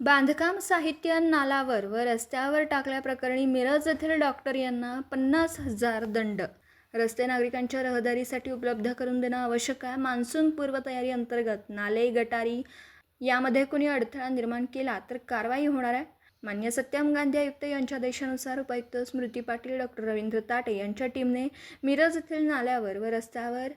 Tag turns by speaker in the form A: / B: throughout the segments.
A: बांधकाम साहित्य नालावर व रस्त्यावर टाकल्याप्रकरणी मिरज येथील डॉक्टर यांना पन्नास हजार दंड. रस्ते नागरिकांच्या रहदारीसाठी उपलब्ध करून देणं आवश्यक आहे. मान्सून पूर्वतयारी अंतर्गत नाले गटारी यामध्ये कोणी अडथळा निर्माण केला तर कारवाई होणार आहे. मान्य सत्यम गांधी आयुक्त यांच्या आदेशानुसार उपायुक्त स्मृती पाटील डॉक्टर रवींद्र ताटे यांच्या टीमने मिरज येथील नाल्यावर व रस्त्यावर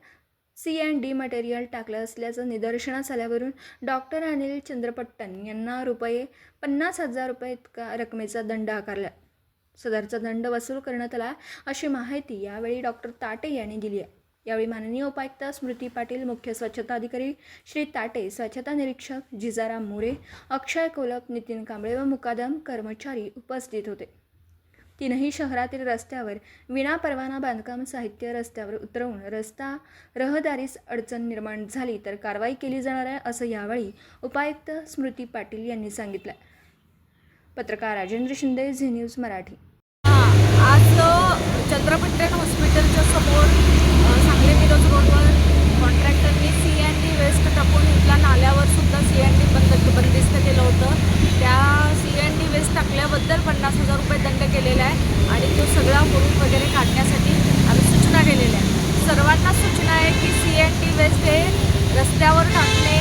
A: सी अँड डी मटेरियल टाकलं असल्याचं निदर्शनास आल्यावरून डॉक्टर अनिल चंद्रपट्टन यांना रुपये पन्नास हजार रुपये इतका रकमेचा दंड आकारला. सदरचा दंड वसूल करण्यात आला अशी माहिती यावेळी डॉक्टर ताटे यांनी दिली आहे. यावेळी माननीय उपायुक्त स्मृती पाटील मुख्य स्वच्छता अधिकारी श्री ताटे स्वच्छता निरीक्षक जिजाराम मोरे अक्षय कोलप नितीन कांबळे व मुकादम कर्मचारी उपस्थित होते. तीनही शहरातील रस्त्यावर विना परवाना बांधकाम साहित्य रस्त्यावर उतरवून रस्ता रहदारीस अडचण निर्माण झाली तर कारवाई केली जाणार आहे असं यावेळी उपायुक्त स्मृती पाटील यांनी सांगितलं. पत्रकार राजेंद्र शिंदे झी न्यूज मराठी.
B: आज छत्रपती चंद्रपट्टण हॉस्पिटलच्या समोर अ, सांगली मिरज रोडवर कॉन्ट्रॅक्टरनी सी अँड डी वेस्ट टाकून इथल्या नाल्यावर सुद्धा सी अँड डी बंद बंदिस्त केलं होतं त्या सी अँड डी त्याबद्दल पन्नास हजार रुपये दंड केलेला आहे आणि तो सगळा हुरूप वगैरे काढण्यासाठी आम्ही सूचना केलेल्या आहे सर्वांना सूचना आहे की सी एन टी वेस्ट हे रस्त्यावर टाकणे